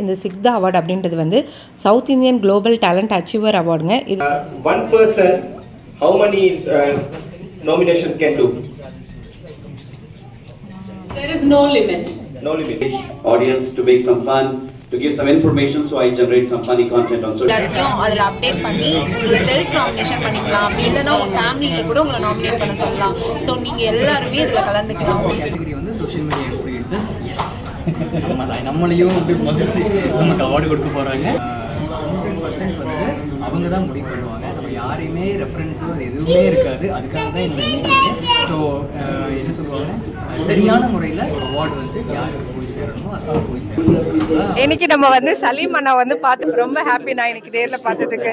இந்த சிக்தா அவார்டு அப்படின்றது வந்து south Indian global talent achiever அவார்டுங்க இது Uh, person, how many uh, nominations can do? There is no limit. No limit. audience to make some fun, to give some information, so I generate some funny content on social media. அதில் update பண்ணி உங்களை self nomination பண்ணிக்கலாம். அப்படி இல்லைன்னா உங்கள் ஃபேமிலியில் கூட உங்களை நாமினேட் பண்ண சொல்லலாம். ஸோ நீங்கள் எல்லாருமே இதில் கலந்துக்கலாம். கேட்டகரி வந்து சோஷியல் மீடியா இன்ஃப்ளூயன்சஸ் எஸ் நம்ம நம்மளையும் வந்து மதிச்சு நமக்கு அவார்டு கொடுக்க போகிறாங்க ஹண்ட்ரட் பர்சன்ட் வந்து அவங்க தான் முடிவு பண்ணுவாங்க. நம்ம யாரையுமே ரெஃபரன்ஸோ எதுவுமே இருக்காது. அதுக்காக தான் இந்த ஸோ என்ன சொல்லுவாங்க? சரியான முறையில் அவார்டு வந்து யாருக்கு சேரணுமோ போய் சேரணும் இன்னைக்கு நம்ம வந்து சலீம் அண்ணா வந்து பார்த்து ரொம்ப ஹாப்பி நான் இன்னைக்கு நேரில் பார்த்ததுக்கு.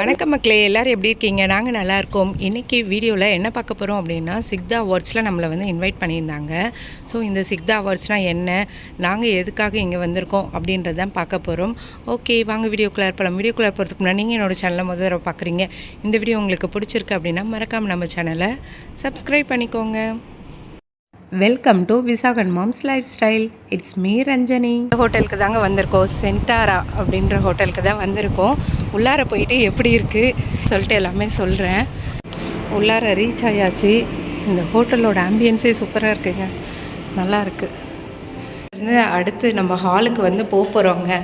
வணக்கம் மக்களே எல்லாரும் எப்படி இருக்கீங்க? நாங்கள் நல்லா இருக்கோம். இன்னைக்கு வீடியோவில் என்ன பார்க்க போகிறோம் அப்படின்னா சிக்தா அவார்ட்ஸில் நம்மளை வந்து இன்வைட் பண்ணியிருந்தாங்க. ஸோ இந்த சிக்தா அவார்ட்ஸ்னால் என்ன? நாங்கள் எதுக்காக இங்கே வந்திருக்கோம் அப்படின்றத தான் பார்க்க போகிறோம் ஓகே வாங்க வீடியோ கிளர் பண்ணலாம் வீடியோ போகிறதுக்கு முன்னாடி நீங்கள் என்னோடய சேனலை முதல்ல பார்க்குறீங்க. இந்த வீடியோ உங்களுக்கு பிடிச்சிருக்கு அப்படின்னா மறக்காமல் நம்ம சேனலை சப்ஸ்கிரைப் பண்ணிக்கோங்க. Welcome to Visakan moms lifestyle it's me Ranjani ஹோட்டலுக்கு தாங்க வந்திருக்கோம். சென்டாரா அப்படின்ற ஹோட்டலுக்கு தான் வந்திருக்கோம். உள்ளார போயிட்டு எப்படி இருக்குது சொல்லிட்டு எல்லாமே சொல்கிறேன் உள்ளார ரீச் ஆயாச்சு. இந்த ஹோட்டலோட ஆம்பியன்ஸே சூப்பராக இருக்குங்க. நல்லா இருக்குது அடுத்து நம்ம ஹாலுக்கு வந்து போக போகிறோங்க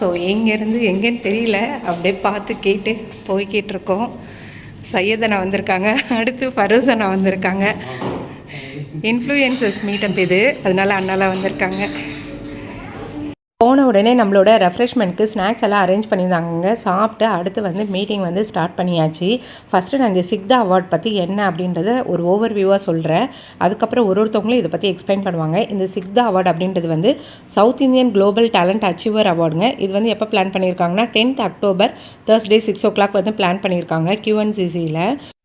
ஸோ எங்கேருந்து எங்கேன்னு தெரியல. அப்படியே பார்த்து கேட்டு போய்கிட்டு இருக்கோம் சையதனா வந்திருக்காங்க. அடுத்து ஃபரோசனா வந்திருக்காங்க. இன்ஃப்ளூயன்சஸ் மீட்டப் இது. அதனால அண்ணாலாம் வந்திருக்காங்க. போன உடனே நம்மளோட ரெஃப்ரெஷ்மெண்ட்க்கு ஸ்நாக்ஸ் எல்லாம் அரேஞ்ச் பண்ணியிருந்தாங்க சாப்பிட்டு அடுத்து வந்து மீட்டிங் வந்து ஸ்டார்ட் பண்ணியாச்சு. ஃபஸ்ட்டு நான் இந்த சிக்தா அவார்ட் பற்றி என்ன அப்படின்றத ஒரு ஓவர் வியூவாக சொல்கிறேன் அதுக்கப்புறம் ஒரு ஒருத்தவங்களும் இதை பற்றி எக்ஸ்பிளைன் பண்ணுவாங்க. இந்த சிக்தா அவார்ட் அப்படின்றது வந்து south Indian global talent achiever அவார்டுங்க இது வந்து எப்போ பிளான் பண்ணியிருக்காங்கன்னா tenth October Thursday six o'clock வந்து பிளான் பண்ணியிருக்காங்க கியூஎன்சிசியில்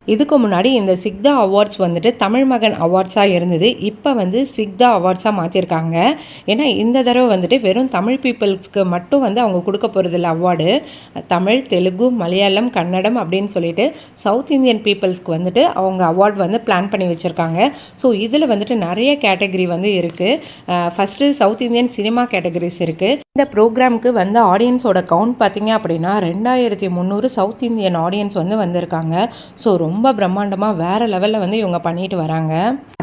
இதுக்கு முன்னாடி இந்த சிக்தா அவார்ட்ஸ் வந்துட்டு தமிழ் மகன் அவார்ட்ஸாக இருந்தது. இப்போ வந்து சிக்தா அவார்ட்ஸாக மாற்றிருக்காங்க ஏன்னா இந்த தடவை வந்துட்டு வெறும் தமிழ் பீப்புள்ஸ்க்கு மட்டும் வந்து அவங்க கொடுக்க போகிறதில்ல அவார்டு. தமிழ் தெலுங்கு மலையாளம் கன்னடம் அப்படின்னு சொல்லிட்டு சவுத் இந்தியன் பீப்புள்ஸ்க்கு வந்துட்டு அவங்க அவார்ட் வந்து பிளான் பண்ணி வச்சுருக்காங்க. ஸோ இதில் வந்துட்டு நிறைய கேட்டகரி வந்து இருக்குது first south Indian cinema categories இருக்குது இந்த ப்ரோக்ராமுக்கு வந்த ஆடியன்ஸோட கவுண்ட் பார்த்தீங்க அப்படின்னா ரெண்டாயிரத்தி முந்நூறு சவுத் இந்தியன் ஆடியன்ஸ் வந்து வந்திருக்காங்க. ஸோ ரொம்ப பிரம்மாண்டமாக வேறு லெவலில் வந்து இவங்க பண்ணிட்டு வராங்க.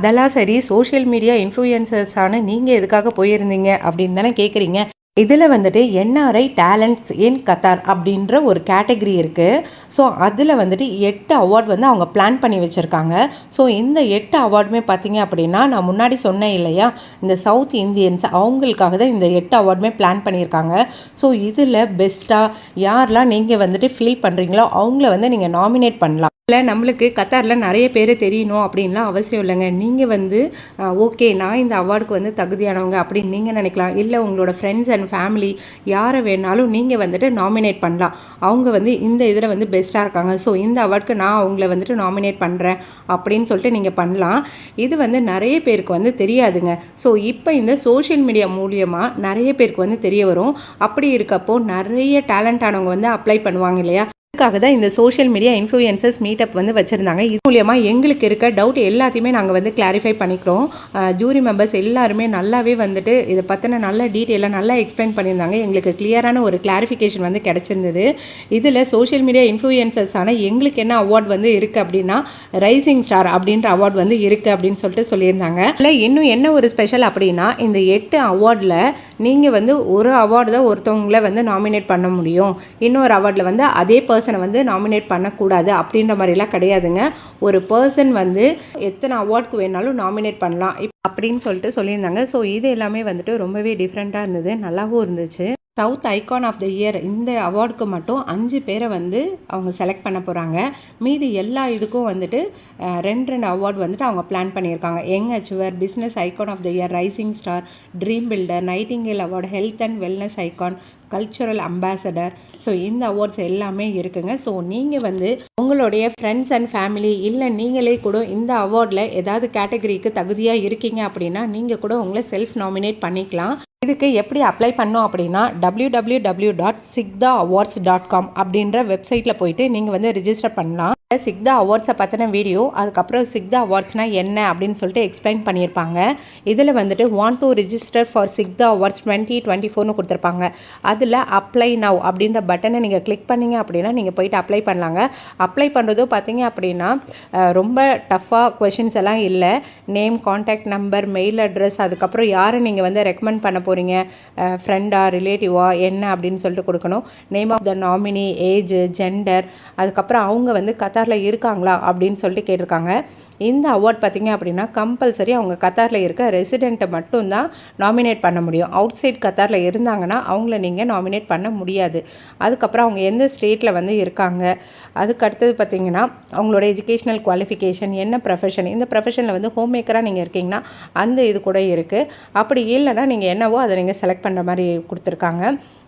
அதெல்லாம் சரி சோஷியல் மீடியா இன்ஃப்ளூயன்சர்ஸான நீங்கள் எதுக்காக போயிருந்தீங்க அப்படின்னு தானே கேட்குறீங்க இதில் வந்துட்டு என்ஆர்ஐ டேலண்ட்ஸ் இன் கத்தார் அப்படின்ற ஒரு கேட்டகரி இருக்குது ஸோ அதில் வந்துட்டு எட்டு அவார்ட் வந்து அவங்க பிளான் பண்ணி வச்சுருக்காங்க. ஸோ இந்த எட்டு அவார்டுமே பார்த்தீங்க அப்படின்னா நான் முன்னாடி சொன்னேன் இல்லையா இந்த சவுத் இந்தியன்ஸ் அவங்களுக்காக தான் இந்த எட்டு அவார்டுமே பிளான் பண்ணியிருக்காங்க. ஸோ இதில் பெஸ்ட்டாக யாரெலாம் நீங்கள் வந்துட்டு ஃபீல் பண்ணுறீங்களோ அவங்கள வந்து நீங்கள் நாமினேட் பண்ணலாம். இல்லை நம்மளுக்கு கத்தாரில் நிறைய பேர் தெரியணும் அப்படின்லாம் அவசியம் இல்லைங்க. நீங்கள் வந்து ஓகே நான் இந்த அவார்டுக்கு வந்து தகுதியானவங்க அப்படின்னு நீங்கள் நினைக்கலாம். இல்லை உங்களோட ஃப்ரெண்ட்ஸ் அண்ட் ஃபேமிலி யாரை வேணாலும் நீங்கள் வந்துட்டு நாமினேட் பண்ணலாம். அவங்க வந்து இந்த இதில் வந்து பெஸ்ட்டாக இருக்காங்க. ஸோ இந்த அவார்டுக்கு நான் அவங்கள வந்துட்டு நாமினேட் பண்ணுறேன் அப்படின்னு சொல்லிட்டு நீங்கள் பண்ணலாம். இது வந்து நிறைய பேருக்கு வந்து தெரியாதுங்க. ஸோ இப்போ இந்த சோஷியல் மீடியா மூலியமாக நிறைய பேருக்கு வந்து தெரிய வரும். அப்படி இருக்கப்போ நிறைய டேலண்ட் ஆனவங்க வந்து அப்ளை பண்ணுவாங்க இல்லையா? அதுக்காக தான் இந்த சோஷியல் மீடியா இன்ஃப்ளூயன்சஸ் மீட்டப் வந்து வச்சுருந்தாங்க. இது மூலியமாக எங்களுக்கு இருக்க டவுட் எல்லாத்தையுமே நாங்கள் வந்து கிளாரிஃபை பண்ணிக்கிறோம். ஜூரி மெம்பர்ஸ் எல்லாருமே நல்லாவே வந்துட்டு இதை பற்றின நல்ல டீட்டெயிலாக நல்லா எக்ஸ்பிளைன் பண்ணியிருந்தாங்க. எங்களுக்கு கிளியரான ஒரு கிளாரிஃபிகேஷன் வந்து கிடச்சிருந்தது. இதில் சோஷியல் மீடியா இன்ஃப்ளூயன்சர்ஸான எங்களுக்கு என்ன அவார்ட் வந்து இருக்குது அப்படின்னா ரைசிங் ஸ்டார் அப்படின்ற அவார்ட் வந்து இருக்குது அப்படின்னு சொல்லிட்டு சொல்லியிருந்தாங்க. இல்லை இன்னும் என்ன ஒரு ஸ்பெஷல் அப்படின்னா இந்த எட்டு அவார்டில் நீங்கள் வந்து ஒரு அவார்டு தான் ஒருத்தவங்கள வந்து நாமினேட் பண்ண முடியும். இன்னொரு அவார்டில் வந்து அதே பர்சன் வந்து நாமினேட் பண்ணக்கூடாது அப்படின்ற மாதிரிலாம் கிடையாதுங்க. ஒரு பர்சன் வந்து எத்தனை அவார்டுக்கு வேணாலும் நாமினேட் பண்ணலாம். இப் அப்படின்னு சொல்லிட்டு சொல்லியிருந்தாங்க. ஸோ இது எல்லாமே வந்துட்டு ரொம்பவே டிஃப்ரெண்ட்டாக இருந்தது. நல்லாவும் இருந்துச்சு. South icon of the year இந்த அவார்டுக்கு மட்டும் அஞ்சு பேரை வந்து அவங்க செலக்ட் பண்ண போகிறாங்க மீதி எல்லா இதுக்கும் வந்துட்டு ரெண்டு ரெண்டு அவார்டு வந்துட்டு அவங்க பிளான் பண்ணியிருக்காங்க. Young achiever business icon of the year rising star dream builder nightingale award health and wellness icon cultural ambassador so இந்த அவார்ட்ஸ் எல்லாமே இருக்குங்க. ஸோ நீங்கள் வந்து உங்களுடைய ஃப்ரெண்ட்ஸ் அண்ட் ஃபேமிலி இல்லை நீங்களே கூட இந்த அவார்டில் ஏதாவது கேட்டகரிக்கு தகுதியாக இருக்கீங்க அப்படின்னா நீங்கள் கூட உங்களை செல்ஃப் நாமினேட் பண்ணிக்கலாம். இதுக்கு எப்படி அப்ளை பண்ணோம் அப்படின்னா www.sigdaAwards.com dot SIGDA awards dot com அப்படின்ற வெப்சைட்டில் போயிட்டு நீங்கள் வந்து ரிஜிஸ்டர் பண்ணலாம். சிக்தா அவார்ட்ஸை பற்றின வீடியோ அதுக்கப்புறம் சிக்தா அவார்ட்ஸ்னால் என்ன அப்படின்னு சொல்லிட்டு எக்ஸ்பிளைன் பண்ணியிருப்பாங்க. இதில் வந்துட்டு want to register for SIGDA awards twenty twenty ஃபோர்னு கொடுத்துருப்பாங்க. அதில் அப்ளை நவ் அப்படின்ற பட்டனை நீங்கள் கிளிக் பண்ணீங்க அப்படின்னா நீங்கள் போயிட்டு அப்ளை பண்ணலாங்க. அப்ளை பண்ணுறதும் பார்த்தீங்க அப்படின்னா ரொம்ப டஃப்பாக கொஷின்ஸ் எல்லாம் இல்லை. Name contact number mail address அதுக்கப்புறம் யாரை நீங்கள் வந்து ரெக்கமெண்ட் பண்ண போகிறீங்க ஃப்ரெண்டா ரிலேட்டிவா என்ன அப்படின்னு சொல்லிட்டு கொடுக்கணும். Name of the nominee age gender அதுக்கப்புறம் அவங்க வந்து கத்தாரில் இருக்காங்களா அப்படின்னு சொல்லிட்டு கேட்டிருக்காங்க. இந்த அவார்ட் பார்த்தீங்க அப்படின்னா கம்பல்சரி அவங்க கத்தாரில் இருக்க ரெசிடெண்ட்டை மட்டும்தான் நாமினேட் பண்ண முடியும். அவுட் சைட் கத்தாரில் இருந்தாங்கன்னா அவங்கள நீங்கள் நாமினேட் பண்ண முடியாது. அதுக்கப்புறம் அவங்க எந்த ஸ்டேட்டில் வந்து இருக்காங்க? அதுக்கு அடுத்தது பார்த்தீங்கன்னா அவங்களோட எஜுகேஷ்னல் குவாலிஃபிகேஷன் என்ன ப்ரொஃபஷன் இந்த ப்ரொஃபஷனில் வந்து ஹோம் மேக்கராக நீங்கள் இருக்கீங்கன்னா அந்த இது கூட இருக்குது அப்படி இல்லைன்னா நீங்கள் என்னவோ அதை நீங்கள் செலக்ட் பண்ணுற மாதிரி கொடுத்துருக்காங்க.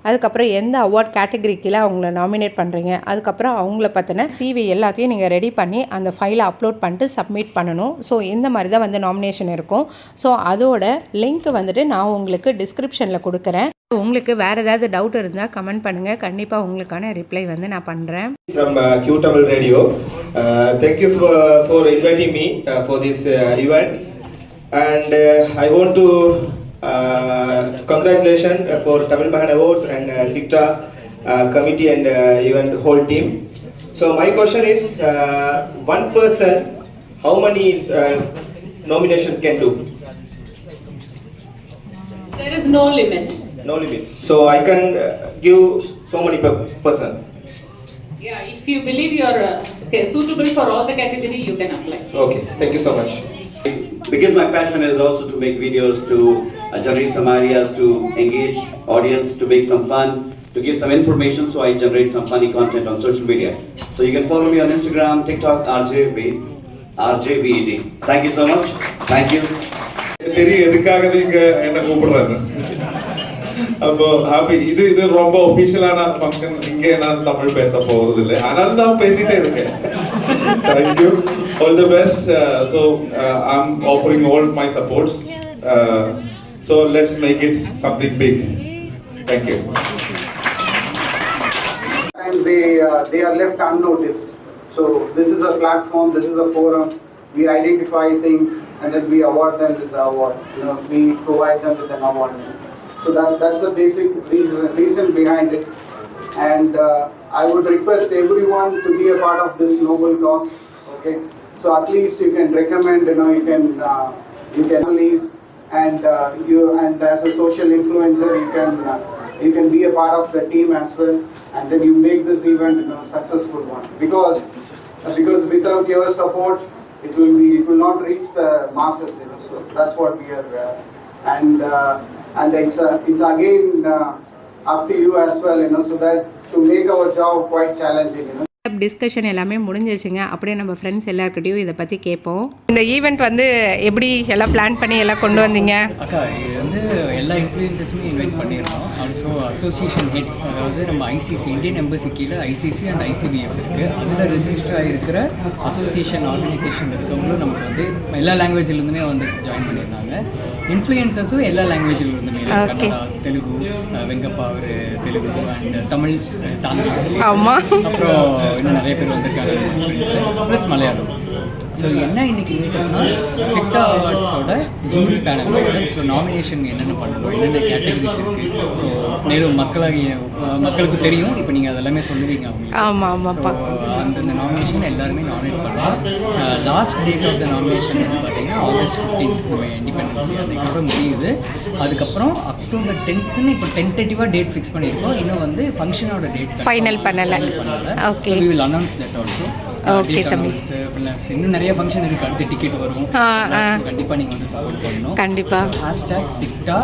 அதுக்கப்புறம் எந்த அவார்ட் கேட்டகரிக்கில் அவங்கள நாமினேட் பண்ணுறீங்க அதுக்கப்புறம் அவங்கள பற்றின சிவி எல்லாத்தையும் நீங்கள் ரெடி பண்ணி அந்த ஃபைலை அப்லோட் பண்ணிட்டு சப்மிட் பண்ணணும் ஸோ இந்த மாதிரி தான் வந்து நாமினேஷன் இருக்கும் ஸோ அதோட லிங்க் வந்துட்டு நான் உங்களுக்கு டிஸ்கிரிப்ஷனில் கொடுக்குறேன் உங்களுக்கு வேறு ஏதாவது டவுட் இருந்தால் கமெண்ட் பண்ணுங்கள் கண்டிப்பாக உங்களுக்கான ரிப்ளை வந்து நான் பண்ணுறேன் from uh, Q Tamil Radio. Uh, thank you for, for inviting me uh, for this uh, event. And uh, I want to uh, congratulations uh, for Tamil Mahan Awards and uh, SIGTA uh, committee and uh, even the whole team. So my question is, uh, one person, how many uh, nominations can do? There is no limit. No limit. So I can uh, give so many per person. Yeah, if you believe you're uh, okay, suitable for all the category, you can apply. Okay, thank you so much. Because my passion is also to make videos, to uh, generate some ideas, to engage audience, to make some fun, to give some information, so I generate some funny content on social media. So you can follow me on Instagram, TikTok, RJV, You so much. Thank you. தெரியும் எதுக்காக நீங்க என்ன கூப்பிடுறாரு? அப்போ happy இது இது ரொம்ப ஒபிஷியலான function இங்கே நான் தமிழ் பேச போறது இல்லை ஆனால் நான் பேசிட்டே இருக்கேன். Thank you all the best so I'm offering all my supports so let's make it something big thank you Sometimes they, uh, they are left unnoticed. So this is a platform, this is a forum, we identify things and then we award them with the award. You know, we provide them with an award. So that, that's the basic reason, reason behind it. And uh, I would request everyone to be a part of this noble cause, okay? So at least you can recommend, you know, you can, uh, you can please, and uh, you, and as a social influencer, you can, uh, you can be a part of the team as well, and then you make this event, know, successful one. Because, because without your support, it will be, it will not reach the masses, you know, so that's what we are, uh, and, uh, and it's, uh, it's again uh, up to you as well, you know, so that to make our job quite challenging, you know. Discussion எல்லாமே முடிஞ்சிச்சுங்க அப்படியே நம்ம friends எல்லாருக்கிட்டையும் இதை பற்றி கேட்போம். இந்த event வந்து எப்படி எல்லாம் பிளான் பண்ணி எல்லாம் கொண்டு வந்தீங்க? அக்கா இது வந்து எல்லா இன்ஃப்ளூயன்சஸுமே இன்வைட் பண்ணியிருக்கோம் ஆல்சோ அசோசியேஷன் ஹெட்ஸ் அதாவது நம்ம ஐசிசி இந்தியன் எம்பசி கீழே ஐசிசி அண்ட் ஐசிபிஎஃப் இருக்குது அதில் ரெஜிஸ்டர் ஆகிருக்கிற அசோசியேஷன் ஆர்கனைசேஷன் இருக்கவங்களும் நமக்கு வந்து எல்லா லாங்குவேஜ்லேருந்துமே வந்து ஜாயின் பண்ணியிருந்தாங்க. இன்ஃப்ளூயன்சஸும் எல்லாா லாங்குவேஜில் இருந்துமே Okay. கன்னடா தெலுங்கு வெங்கப்பா அவர் தெலுங்கு அண்ட் தமிழ் தாங்க. ஆமாம் அப்புறம் இன்னும் நிறைய பேர் வந்திருக்காங்க ப்ளஸ் மலையாளம். ஸோ என்ன இன்னைக்கு மீட்டப்னா அவார்ட்ஸோட ஜூரி பேனல் ஸோ நாமினேஷன் என்னென்ன பண்ணணும் என்னென்ன கேட்டகரிஸ் இருக்குது ஸோ மேலும் மக்களாகிய மக்களுக்கு தெரியும். இப்போ நீங்கள் அதெல்லாமே சொல்லுவீங்க ஆமாம் ஆமாப்பா ஸோ அந்தந்த நாமினேஷன் எல்லாருமே நாமினேட் பண்ணலாம். Last date of the nomination வந்து பார்த்தீங்கன்னா ஆகஸ்ட் ஃபிஃப்டீன்த் இண்டிபெண்டன்ஸ் டே அன்னைக்கோட முடியுது. அதுக்கப்புறம் அக்டோபர் டென்த்துன்னு இப்போ டென்டேட்டிவாக டேட் ஃபிக்ஸ் பண்ணியிருக்கோம். இன்னும் வந்து ஃபங்க்ஷனோட டேட் Final பண்ணல. We will announce that also Okay, தம்பி. ப்ளஸ் இன்னும் நிறைய ஃபங்க்ஷன் அடுத்து டிக்கெட் வரும். கண்டிப்பாக நீங்கள் வந்து சப்போர்ட் பண்ணணும். கண்டிப்பா. Hashtag SIGTA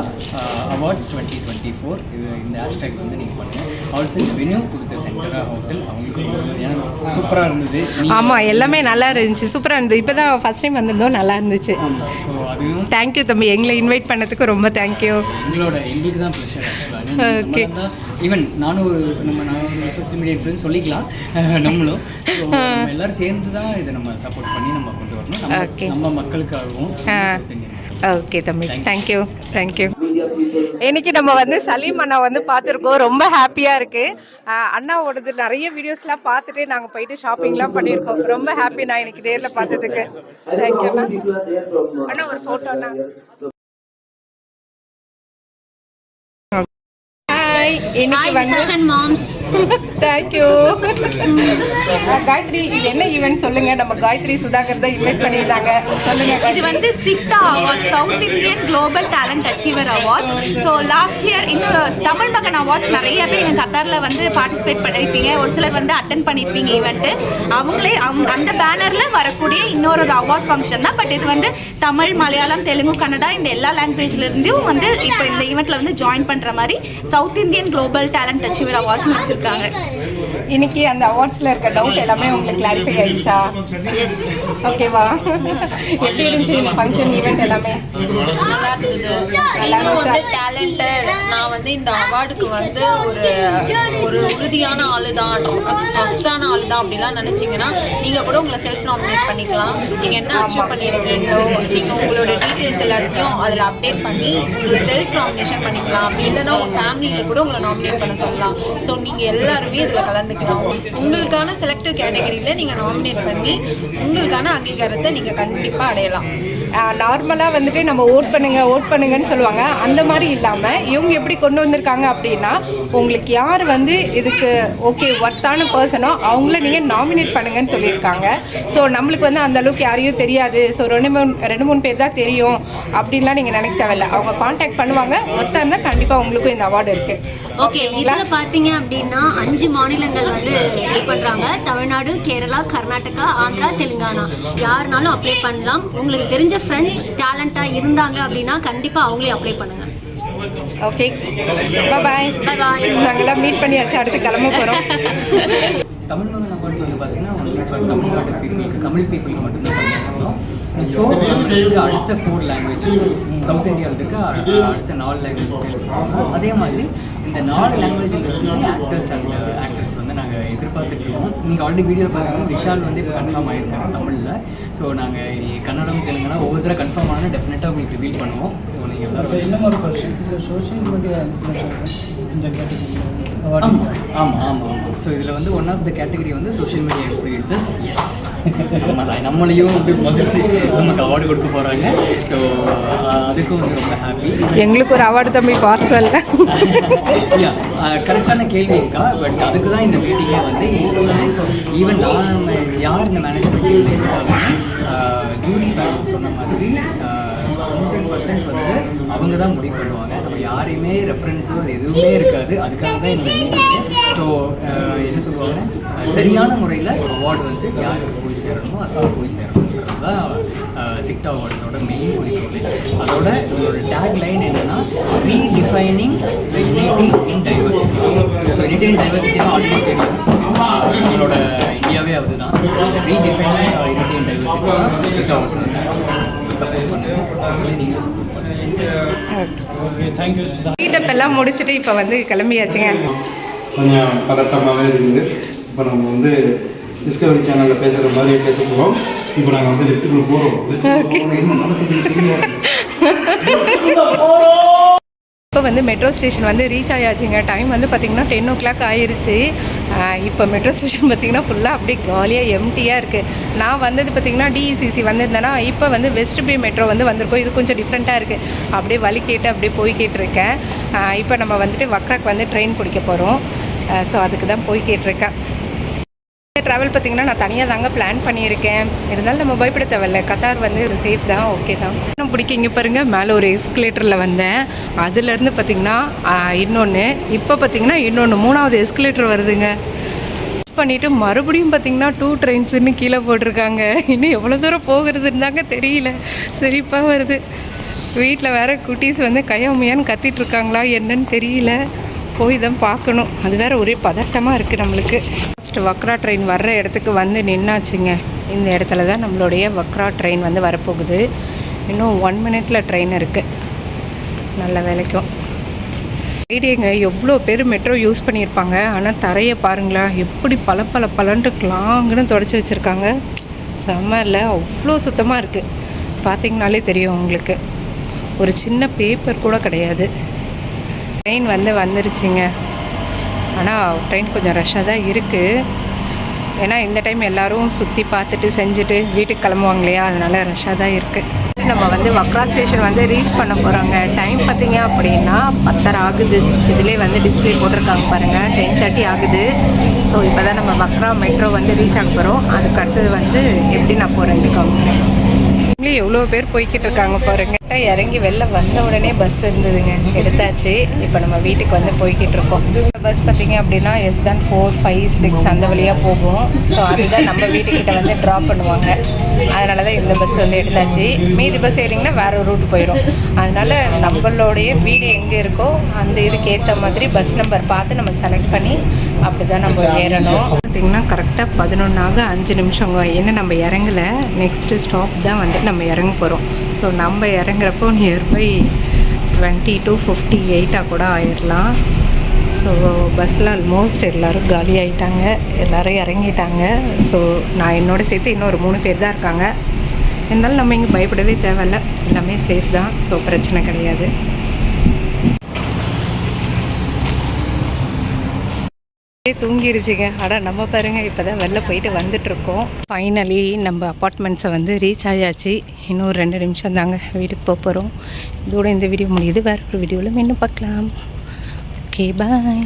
awards twenty twenty four இது இந்த ஹேஷ்டேக் வந்து நீங்கள் பண்ணுங்கள் ஆல்சோ இந்த வெனியூ கொடுத்த சென்டரா ஹோட்டல் அவங்களுக்கு ரொம்ப ஏன்னா சூப்பராக இருந்தது. ஆமாம் எல்லாமே நல்லா இருந்துச்சு. சூப்பராக இருந்தது. இப்போ தான் ஃபஸ்ட் டைம் வந்திருந்தோம். நல்லா இருந்துச்சு. ஸோ அதுவும் தேங்க்யூ தம்பி. எங்களை இன்வைட் பண்ணதுக்கு ரொம்ப தேங்க்யூ எங்களோட எங்களுக்கு தான் ப்ரெஷர் Okay. ஈவன் நானும் ஒரு நம்ம நான் சோசியல் மீடியா இன்ஃப்ளூயன்ஸ் சொல்லிக்கலாம். நம்மளும். எல்லாரும் சேர்ந்து தான் இதை நம்ம சப்போர்ட் பண்ணி நம்ம கொண்டு வரணும். Okay. நம்ம மக்களுக்காகவும். ஓகே தம்பி. தேங்க்யூ தேங்க்யூ இன்னைக்கு நம்ம வந்து சலீம் அண்ணா வந்து பார்த்துருக்கோம். ரொம்ப ஹாப்பியாக இருக்கு. ஆஹ் அண்ணாவோடது நிறைய வீடியோஸ்லாம் பார்த்துட்டு நாங்கள் போயிட்டு ஷாப்பிங்லாம் பண்ணியிருக்கோம். ரொம்ப ஹாப்பி நான் இன்னைக்கு நேரில் பார்த்ததுக்கு. தேங்க்யூ அண்ணா. அண்ணா ஒரு ஃபோட்டோ இன்னைக்கு வந்து மாம்ஸ் தேங்க்யூ காயத்ரி இது என்ன ஈவென்ட் சொல்லுங்க? நம்ம காயத்ரி சுதாகர் தான் இன்வைட் பண்ணியிருந்தாங்க சொல்லுங்க இது. வந்து SIGTA award South Indian global talent achiever awards so last year இன்னும் தமிழ் மகன் அவார்ட்ஸ் நிறைய பேர் இங்கே கத்தாரில் வந்து பார்ட்டிசிபேட் பண்ணியிருப்பீங்க. ஒரு சிலர் வந்து அட்டன் பண்ணியிருப்பீங்க ஈவெண்ட்டு அவங்களே அவங்க அந்த பேனரில் வரக்கூடிய இன்னொரு அவார்ட் ஃபங்க்ஷன் தான். பட் இது வந்து தமிழ் மலையாளம் தெலுங்கு கன்னடா இந்த எல்லா லாங்குவேஜ்ல இருந்தும் வந்து இப்போ இந்த ஈவெண்ட்டில் வந்து ஜாயின் பண்ணுற மாதிரி South Indian global talent achiever awards வச்சுருக்காங்க. இன்னைக்கு அந்த அவார்ட்ஸ்ல இருக்க டவுட் எல்லாமே உங்களுக்கு கிளாரிஃபை ஆயிடுச்சா? எஸ் ஓகேவா எப்படி இருந்துச்சு இந்த ஃபங்க்ஷன் ஈவெண்ட் எல்லாமே? நல்லா இருந்தது டேலண்டட் நான் வந்து இந்த அவார்டுக்கு வந்து ஒரு ஒரு உறுதியான ஆளு தான் ட்ரஸ்டான ஆளு தான் அப்படிலாம் நினைச்சீங்கன்னா நீங்க கூட உங்களை செல்ஃப் நாமினேட் பண்ணிக்கலாம். நீங்க என்ன அச்சீவ் பண்ணியிருக்கீங்களோ நீங்க உங்களோட டீட்டெயில்ஸ் எல்லாத்தையும் அதில் அப்டேட் பண்ணி உங்களை செல்ஃப் நாமினேஷன் பண்ணிக்கலாம். அப்படி இல்லைன்னா உங்க ஃபேமிலியில கூட உங்களை நாமினேட் பண்ண சொல்லலாம். ஸோ நீங்க எல்லாருமே இதில் கலந்துக்கலாம். உங்களுக்கான செலக்டிவ் கேட்டகரியில் நீங்கள் நாமினேட் பண்ணி உங்களுக்கான அங்கீகாரத்தை நீங்கள் கண்டிப்பாக அடையலாம். நார்மலாக வந்துட்டு நம்ம ஓட் பண்ணுங்க ஓட் பண்ணுங்கன்னு சொல்லுவாங்க. அந்த மாதிரி இல்லாமல் இவங்க எப்படி கொண்டு வந்திருக்காங்க அப்படின்னா உங்களுக்கு யார் வந்து இதுக்கு ஓகே ஒர்த்தான பர்சனோ அவங்கள நீங்கள் நாமினேட் பண்ணுங்கன்னு சொல்லியிருக்காங்க. ஸோ நம்மளுக்கு வந்து அந்த அளவுக்கு யாரையும் தெரியாது. ஸோ ரெண்டு மூணு ரெண்டு மூணு பேர் தான் தெரியும் அப்படின்லாம் நீங்கள் நினைக்க தேவையில்ல. அவங்க காண்டாக்ட் பண்ணுவாங்க. ஒருத்தா இருந்தால் கண்டிப்பாக உங்களுக்கும் இந்த அவார்டு இருக்குது ஓகே இதில் பார்த்தீங்க அப்படின்னா அஞ்சு மாநிலங்கள் வந்து இது பண்ணுறாங்க தமிழ்நாடு கேரளா கர்நாடகா ஆந்திரா தெலுங்கானா. யாருனாலும் அப்ளை பண்ணலாம். உங்களுக்கு தெரிஞ்ச ஃப்ரெண்ட்ஸ் டேலண்டாக இருந்தாங்க அப்படின்னா கண்டிப்பாக அவங்களே அப்ளை பண்ணுங்கள் ஓகே பாய் Bye bye. நாங்கள்லாம் மீட் பண்ணியாச்சு. அடுத்து கிளம்ப போகிறோம் தமிழ் மகன் அவார்ட்ஸ் வந்து பார்த்தீங்கன்னா ஒன்லி ஃபார் தமிழ்நாடு பீப்புளுக்கு தமிழ் பீப்புளுக்கு மட்டும்தான் பண்ணியிருந்தோம் இப்போ அடுத்த ஃபோர் லாங்குவேஜஸ் சவுத் இந்தியாவில் இருக்க அடுத்த நாலு லாங்குவேஜ் அதே மாதிரி இந்த நாலு லாங்குவேஜில் இருக்க ஆக்டர்ஸ் அண்ட் ஆக்ட்ரஸ் வந்து நாங்கள் எதிர்பார்த்துட்டு இருக்கோம். நீங்கள் ஆல்ரெடி வீடியோ பார்த்தீங்கன்னா விஷால் வந்து இப்போ கன்ஃபார்ம் ஆகிருக்காரு தமிழில். ஸோ நாங்கள் கன்னடம் தெலுங்குனா ஒவ்வொருத்தர கன்ஃபார்ம் ஆனால் டெஃபினட்டாக உங்களுக்கு ரிவீல் பண்ணுவோம். ஸோ நீங்கள் எல்லாரும் சோஷியல் மீடியா இந்த ஆமாம் ஆமாம் ஆமாம் ஆமாம் ஸோ இதில் வந்து ஒன் ஆஃப் த கேட்டகரி வந்து சோஷியல் மீடியா இன்ஃப்ளூயன்சஸ் எஸ் நம்ம நம்மளையும் வந்து மதிச்சு நமக்கு அவார்டு கொடுக்க போகிறாங்க ஸோ அதுக்கும் வந்து ரொம்ப ஹாப்பி எங்களுக்கு ஒரு அவார்டு தம்பி பார்சல் கரெக்டான கேள்வி இருக்கா? பட் அதுக்கு தான் இந்த மீட்டிங்கே வந்து ஈவன் நான் யார் இந்த மேனேஜ்மெண்ட் ஜூனி மேம் சொன்ன மாதிரி ஹண்ட்ரட் பர்சன்ட் வந்து அவங்க தான் முடிவு பண்ணுவாங்க. நம்ம யாரையுமே ரெஃபரன்ஸோ எதுவுமே இருக்காது. அதுக்காக தான் இந்த மீட்டிங் ஸோ என்ன சொல்லுவாங்க அஹ், சரியான முறையில் அவார்டு வந்து யாருக்கு போய் சேரணுமோ அதுக்காக போய் சேரணுன்றது தான் சிக்டா அவார்ட்ஸோட மெயின் குறிக்கோள். அதோட இதோட டேக் லைன் என்னன்னா redefining unity in diversity so unity in diversity already தெரியும் நம்மளோட இந்தியாவே அதுதான். ரீடிஃபைனிங் யூனிட்டி இன் டைவர்சிட்டி தான் சிக்டா அவார்ட்ஸ் ஸோ சப்போர்ட் பண்ணுங்க. அவங்களே நீங்களும் சப்போர்ட் பண்ணுங்க. ஓகே தேங்க்யூ சுதா மீட்டப் எல்லாம் முடிச்சுட்டு இப்போ வந்து கிளம்பியாச்சுங்க. கொஞ்சம் பதட்டமாகவே இருக்குது இப்போ நம்ம வந்து டிஸ்கவரி சேனலில் பேசுகிற மாதிரி பேச போகிறோம் இப்போ நாங்கள் வந்து லிஃப்ட்டுக்குள்ள போகிறோம் என்ன இப்போ வந்து மெட்ரோ ஸ்டேஷன் வந்து ரீச் ஆயாச்சுங்க. டைம் வந்து பார்த்திங்கன்னா டென் ஓ கிளாக் ஆயிருச்சு. ஆஹ் இப்போ மெட்ரோ ஸ்டேஷன் பார்த்திங்கன்னா ஃபுல்லாக அப்படியே காலியாக எம்டியாக இருக்குது நான் வந்தது பார்த்திங்கன்னா டிஇசிசி வந்திருந்தேன்னா இப்போ வந்து வெஸ்ட் பே மெட்ரோ வந்து வந்திருக்கோம். இது கொஞ்சம் டிஃப்ரெண்ட்டாக இருக்குது அப்படியே வழி கேட்டு அப்படியே போய்கிட்டு இருக்கேன் இப்போ நம்ம வந்துட்டு வக்ராக் வந்து ட்ரெயின் பிடிக்க போகிறோம் ஸோ அதுக்கு தான் போய்கிட்டு ட்ராவல் பார்த்தீங்கன்னா நான் தனியாக தாங்க பிளான் பண்ணியிருக்கேன். இருந்தாலும் நம்ம பயப்பட தேவையில்ல. கத்தார் வந்து சேஃப் தான் ஓகே தான். இன்னும் பிடிக்கிங்க இங்கே மேலே ஒரு எஸ்கலேட்டரில் வந்தேன். அதுலேருந்து பார்த்தீங்கன்னா இன்னொன்று இப்போ பார்த்தீங்கன்னா இன்னொன்று மூணாவது எஸ்கலேட்டர் வருதுங்க. பண்ணிவிட்டு மறுபடியும் பார்த்தீங்கன்னா டூ ட்ரெயின்ஸுன்னு கீழே போட்டிருக்காங்க. இன்னும் எவ்வளோ தூரம் போகிறதுன்னு தாங்க தெரியல. சிரிப்பாக வருது. வீட்டில் வேறு குட்டீஸ் வந்து கையமையான்னு கத்திட்டு இருக்காங்களா என்னன்னு தெரியல. போய் தான் பார்க்கணும். அது வேற ஒரே பதட்டமாக இருக்குது நம்மளுக்கு. ஃபஸ்ட்டு வக்ரா ட்ரெயின் வர்ற இடத்துக்கு வந்து நின்னாச்சுங்க. இந்த இடத்துல தான் நம்மளுடைய வக்ரா ட்ரெயின் வந்து வரப்போகுது. இன்னும் ஒன் மினிட்ல ட்ரெயின் இருக்குது நல்ல வேலைக்கும். ஐடியாங்க எவ்வளோ பேர் மெட்ரோ யூஸ் பண்ணியிருப்பாங்க. ஆனால் தரையை பாருங்களேன் எப்படி பல பல பலன்ட்டு கிளாங்குன்னு தொடச்சி வச்சுருக்காங்க. செம்ம இல்லை. அவ்வளோ சுத்தமாக இருக்குது பார்த்தீங்கனாலே தெரியும் உங்களுக்கு. ஒரு சின்ன பேப்பர் கூட கிடையாது. ட்ரெயின் வந்து வந்துருச்சுங்க. ஆனால் ட்ரெயின் கொஞ்சம் ரஷ்ஷாக தான் இருக்குது ஏன்னா இந்த டைம் எல்லாரும் சுற்றி பார்த்துட்டு செஞ்சுட்டு வீட்டுக்கு கிளம்புவாங்க இல்லையா? அதனால ரஷ்ஷாக தான் இருக்குது நம்ம வந்து வக்ரா ஸ்டேஷன் வந்து ரீச் பண்ண போகிறாங்க டைம் பார்த்தீங்க அப்படின்னா பத்தரை ஆகுது. இதிலே வந்து டிஸ்பிளே போட்டிருக்காங்க பாருங்கள் டென் தேர்ட்டி ஆகுது. ஸோ இப்போ தான் நம்ம வக்ரா மெட்ரோ வந்து ரீச் ஆக போகிறோம் அதுக்கு அடுத்தது வந்து எப்படி நான் போகிறேன் காமிக்கிறேன் எவ்வளோ பேர் போய்கிட்டு இருக்காங்க கரெக்டாக இறங்கி வெளில வந்த உடனே பஸ் இருந்ததுங்க. எடுத்தாச்சு. இப்போ நம்ம வீட்டுக்கு வந்து போய்கிட்டு இருக்கோம். பஸ் பார்த்தீங்க அப்படின்னா எஸ் தான் ஃபோர் ஃபைவ் சிக்ஸ் அந்த வழியாக போகும். ஸோ அதுதான் நம்ம வீட்டுக்கிட்ட வந்து ட்ராப் பண்ணுவாங்க. அதனால தான் இந்த பஸ் வந்து எடுத்தாச்சு. மீதி பஸ் ஏறிங்கன்னா வேற ஒரு ரூட் போயிடும் அதனால நம்மளுடைய வீடு எங்கே இருக்கோ அந்த இதுக்கு ஏற்ற மாதிரி பஸ் நம்பர் பார்த்து நம்ம செலக்ட் பண்ணி அப்படி தான் நம்ம ஏறணும். பார்த்தீங்கன்னா கரெக்டாக பதினொன்றாக அஞ்சு நிமிஷங்க என்ன நம்ம இறங்கல. நெக்ஸ்ட்டு ஸ்டாப் தான் வந்து நம்ம இறங்க போகிறோம் ஸோ நம்ம இறங்குறப்போ நியர்பை டுவெண்ட்டி டு ஃபிஃப்டி எயிட்டாக கூட ஆயிடலாம் ஸோ பஸ்ஸில் ஆல்மோஸ்ட் எல்லோரும் காலி ஆகிட்டாங்க எல்லோரும் இறங்கிட்டாங்க. ஸோ நான் என்னோட சேர்த்து இன்னொரு மூணு பேர் தான் இருக்காங்க. இருந்தாலும் நம்ம இங்கே பயப்படவே தேவையில்ல. எல்லாமே சேஃப் தான். ஸோ பிரச்சனை கிடையாது. தூங்கிருச்சுங்க. ஆனால் நம்ம பாருங்க இப்போ தான் வெளில போயிட்டு வந்துட்ருக்கோம் ஃபைனலி நம்ம அப்பார்ட்மெண்ட்ஸை வந்து ரீச் ஆயாச்சு. இன்னும் ஒரு ரெண்டு நிமிஷம் தாங்க வீட்டுக்கு போக போகிறோம் இதோட இந்த வீடியோ முடியுது. வேறு ஒரு வீடியோவில் இன்னும் பார்க்கலாம். Okay bye